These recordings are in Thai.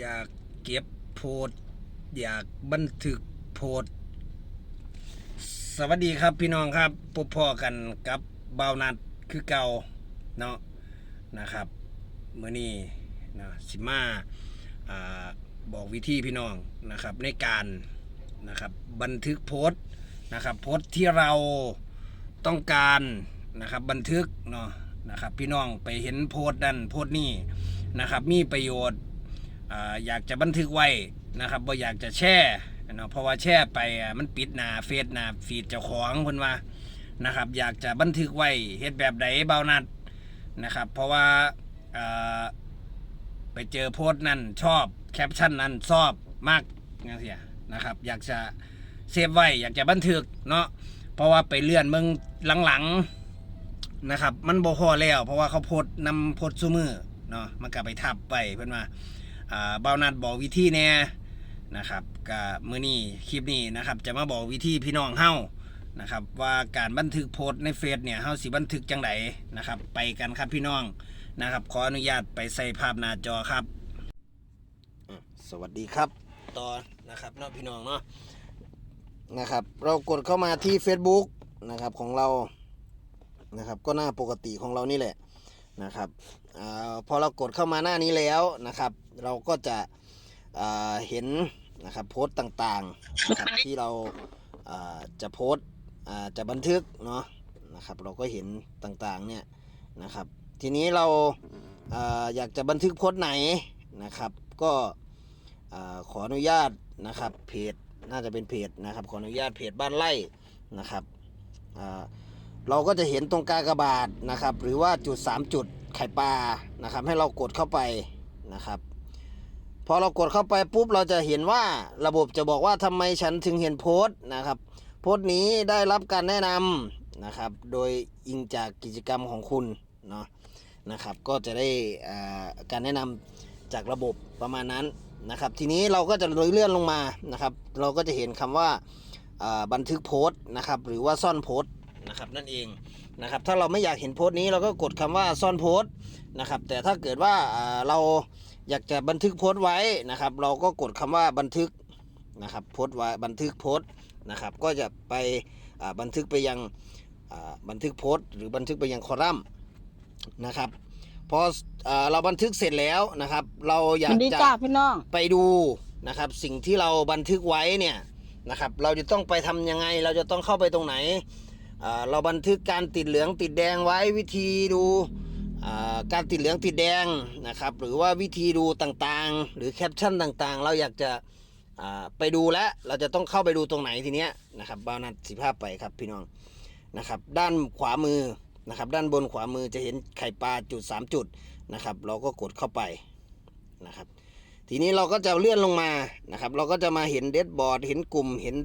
อยากเก็บโพดอยากบันทึกโพดสวัสดีครับพี่น้องครับพบพ่อกันกับเบานัดคือเก่าเนาะนะครับเมื้อนี้นะสิมาอ่าบอกวิธีพี่น้องนะครับในการนะครับบันทึกโพสนะครับโพสที่เราต้องการนะครับบันทึกเนาะนะครับพี่น้องไปเห็นโพสต์นั้นโพสนี้นะครับมีประโยชน์ อยากจะบันทึกไว้นะครับบ่อยากจะแช่เนาะเพราะว่าแช่ไปมันปิดหน้าเฟซหน้าฟีดเจ้าของเพิ่นว่านะครับ อยากจะบันทึกไว้เฮ็ดแบบใดเบานัดนะครับ เพราะว่าไปเจอโพสต์นั้นชอบแคปชั่นนั้นชอบมากงั้นเสียนะครับ อยากจะเซฟไว้อยากจะบันทึกเนาะเพราะว่าไปเลื่อนเมืองหลังๆนะครับ มันบ่พอแล้ว เพราะว่าเขาโพสต์นำโพสต์ซุมือเนาะมันก็ไปทับไปเพิ่นว่า เบานัดบอกวิธีแน่นะครับกับมือนี้คลิปนี้นะครับ จะมาบอกวิธีพี่น้องเฮานะครับ ว่าการบันทึกโพสต์ในเฟซเนี่ยเฮาสิบันทึกจังไดนะครับ ไปกันครับพี่น้องนะครับ ขออนุญาตไปใส่ภาพหน้าจอครับอะสวัสดีครับต่อนะครับเนาะพี่น้องเนาะนะครับ เรากดเข้ามาที่ Facebook นะครับของเรานะครับ ก็หน้าปกติของเรานี่แหละนะครับอาพอเรากดเข้ามาหน้านี้แล้วนะครับ เราก็จะอ่าเห็นนะครับโพสต์ต่างๆนะครับที่เราอ่าจะโพสต์อ่าจะบันทึกเนาะนะครับเราก็เห็นต่างๆเนี่ยนะครับทีนี้เราอาอยากจะบันทึกโพสต์ไหนนะครับ ก็อ่าขออนุญาตนะครับเพจน่าจะเป็นเพจนะครับขออนุญาตเพจบ้านไร่นะครับอ่าเราก็จะเห็นตรงกากบาทนะครับ หรือว่าจุด 3 จุดไข่ปลานะครับ ให้เรากดเข้าไปนะครับ พอเรากดเข้าไปปุ๊บเราจะเห็นว่าระบบจะบอกว่าทำไมฉันถึงเห็นโพสต์นะครับ โพสต์นี้ได้รับการแนะนำนะครับ โดยอิงจากกิจกรรมของคุณเนาะนะครับ ก็จะได้การแนะนำจากระบบประมาณนั้นนะครับ ทีนี้เราก็จะเลื่อนลงมานะครับ เราก็จะเห็นคำว่าอ่าบันทึกโพสต์นะครับ หรือว่าซ่อนโพสต์นะครับนั่นเองนะครับ ถ้าเราไม่อยากเห็นโพสต์นี้เราก็กดคำว่าซ่อนโพสต์นะครับ แต่ถ้าเกิดว่าเรา อยากจะบันทึกโพสต์ไว้นะครับ เราก็กดคำว่าบันทึกนะครับโพสต์ไว้บันทึกโพสต์นะครับ ก็จะไปอ่าบันทึกไปยังอ่าบันทึกโพสต์หรือบันทึกไปยังคอลัมน์นะครับพออ่าเราบันทึกเสร็จแล้วนะครับ เราอยาสกวัสดีจะจ้าพี่น้องไปดูนะครับ สิ่งที่เราบันทึกไว้เนี่ยนะครับ เราจะต้องไปทำยังไง เราจะต้องเข้าไปตรงไหนอ่าเราบันทึกการติดเหลืองติดแดงไว้วิธีดูอ่า การติดเหลืองติดแดงนะครับ หรือว่าวิธีดูต่างๆ หรือแคปชั่นต่างๆ เราอยากจะไปดูแล้วเราจะต้องเข้าไปดูตรงไหนทีเนี้ยนะครับบานัดสิภาพไปครับพี่น้องนะครับ ด้านขวามือนะครับ ด้านบนขวามือจะเห็นไข่ปลาจุดสามจุดนะครับ เราก็กดเข้าไปนะครับ ทีนี้เราก็จะเลื่อนลงมานะครับ เราก็จะมาเห็นเดสบอร์ดเห็นกลุ่มเห็น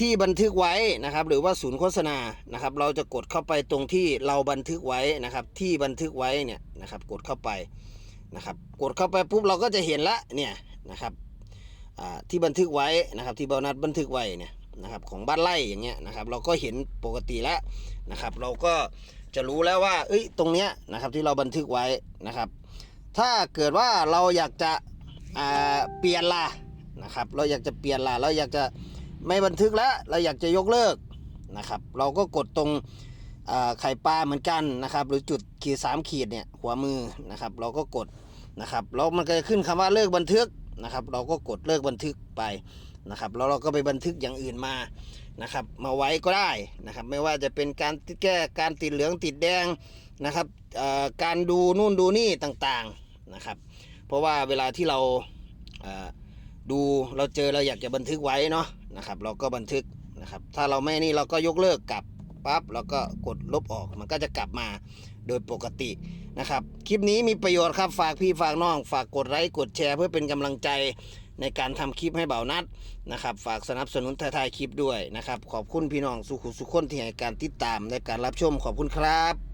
ที่บันทึกไว้นะครับ หรือว่าศูนย์โฆษณานะครับ เราจะกดเข้าไปตรงที่เราบันทึกไว้นะครับ ที่บันทึกไว้เนี่ยนะครับ กดเข้าไปนะครับ กดเข้าไปปุ๊บเราก็จะเห็นละเนี่ยนะครับที่บันทึกไว้นะครับ ที่บานัดบันทึกไว้เนี่ยนะครับของบ้านไร่อย่างเงี้ยนะครับ เราก็เห็นปกติแล้วนะครับ เราก็จะรู้แล้วว่าเอ้ยตรงเนี้ยนะครับที่เราบันทึกไว้นะครับ ถ้าเกิดว่าเราอยากจะเปลี่ยนล่ะนะครับ เราอยากจะเปลี่ยนล่ะเราอยากจะ ไม่บันทึกแล้วเราอยากจะยกเลิกนะครับ เราก็กดตรงไข่ปลาเหมือนกันนะครับ หรือจุดขีดสามขีดเนี่ยหัวมือนะครับ เราก็กดนะครับแล้วมันก็จะขึ้นคำว่าเลิกบันทึกนะครับ เราก็กดเลิกบันทึกไปนะครับแล้วเราก็ไปบันทึกอย่างอื่นมานะครับ มาไว้ก็ได้นะครับ ไม่ว่าจะเป็นการแก้การติดเหลืองติดแดงนะครับการดูนู่นดูนี่ต่างๆนะครับ เพราะว่าเวลาที่เราดูเราเจอเราอยากจะบันทึกไว้เนาะ นะครับ เราก็บันทึกนะครับ ถ้าเราไม่นี่เราก็ยกเลิกกลับปั๊บแล้วก็กดลบออกมันก็จะกลับมาโดยปกตินะครับ คลิปนี้มีประโยชน์ครับฝากพี่ฝากน้อง ฝากกดไลค์กดแชร์เพื่อเป็นกำลังใจในการทำคลิปให้เบานัดนะครับ ฝากสนับสนุนท้ายคลิปด้วยนะครับ ขอบคุณพี่น้องสุขุสุขคนที่ให้การติดตามในการรับชมขอบคุณครับ